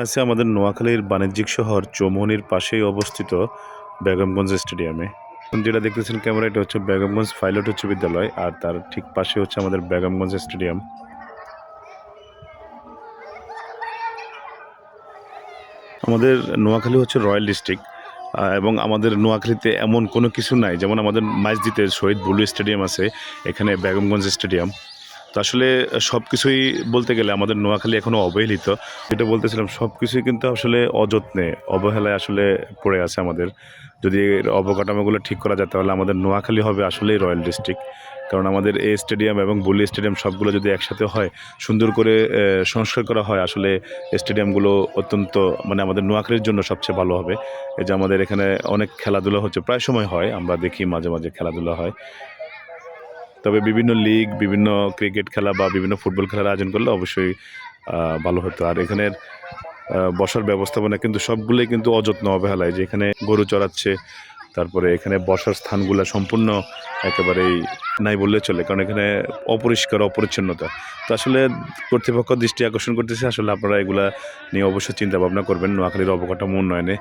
আছে আমাদের নোয়াখালীর বাণিজ্যিক শহর চৌমুহনীর পাশেই অবস্থিত বেগমগঞ্জ স্টেডিয়ামে। যেটা দেখতেছেন ক্যামেরা, এটা হচ্ছে বেগমগঞ্জ পাইলট উচ্চ বিদ্যালয় আর তার ঠিক পাশে হচ্ছে আমাদের বেগমগঞ্জ স্টেডিয়াম। আমাদের নোয়াখালী হচ্ছে রয়্যাল ডিস্ট্রিক্ট এবং আমাদের নোয়াখালীতে এমন কোনো কিছু নাই। যেমন আমাদের মাইজদিতে শহীদ বুলু স্টেডিয়াম আছে, এখানে বেগমগঞ্জ স্টেডিয়াম। তো আসলে সব কিছুই বলতে গেলে আমাদের নোয়াখালী এখনও অবহেলিত। যেটা বলতেছিলাম সব কিছুই কিন্তু আসলে অযত্নে, অবহেলায় আসলে পড়ে আছে আমাদের। যদি এর অবকাঠামোগুলো ঠিক করা যায়, তাহলে আমাদের নোয়াখালী হবে আসলেই রয়্যাল ডিস্ট্রিক্ট। কারণ আমাদের এ স্টেডিয়াম এবং বুলি স্টেডিয়াম সবগুলো যদি একসাথে হয়, সুন্দর করে সংস্কার করা হয়, আসলে স্টেডিয়ামগুলো অত্যন্ত মানে আমাদের নোয়াখালীর জন্য সবচেয়ে ভালো হবে। এই যে আমাদের এখানে অনেক খেলাধুলা হচ্ছে, প্রায় সময় হয়, আমরা দেখি মাঝে মাঝে খেলাধুলা হয়। তবে বিভিন্ন লিগ বিভিন্ন ক্রিকেট খেলা বা বিভিন্ন ফুটবল খেলার আয়োজন করলে অবশ্যই ভালো হতো। আর এখানের বসার ব্যবস্থাপনা কিন্তু সবগুলোই কিন্তু অযত্ন অবহেলায় যে এখানে গরু চড়াচ্ছে, তারপরে এখানে বসার স্থানগুলো সম্পূর্ণ একেবারেই নাই বললে চলে, কারণ এখানে অপরিষ্কার, অপরিচ্ছন্নতা। তো আসলে কর্তৃপক্ষ দৃষ্টি আকর্ষণ করতেছে, আসলে আপনারা এগুলা নিয়ে অবশ্যই চিন্তা ভাবনা করবেন। নোয়াখালীর অবকাঠামো উন্নয়নে।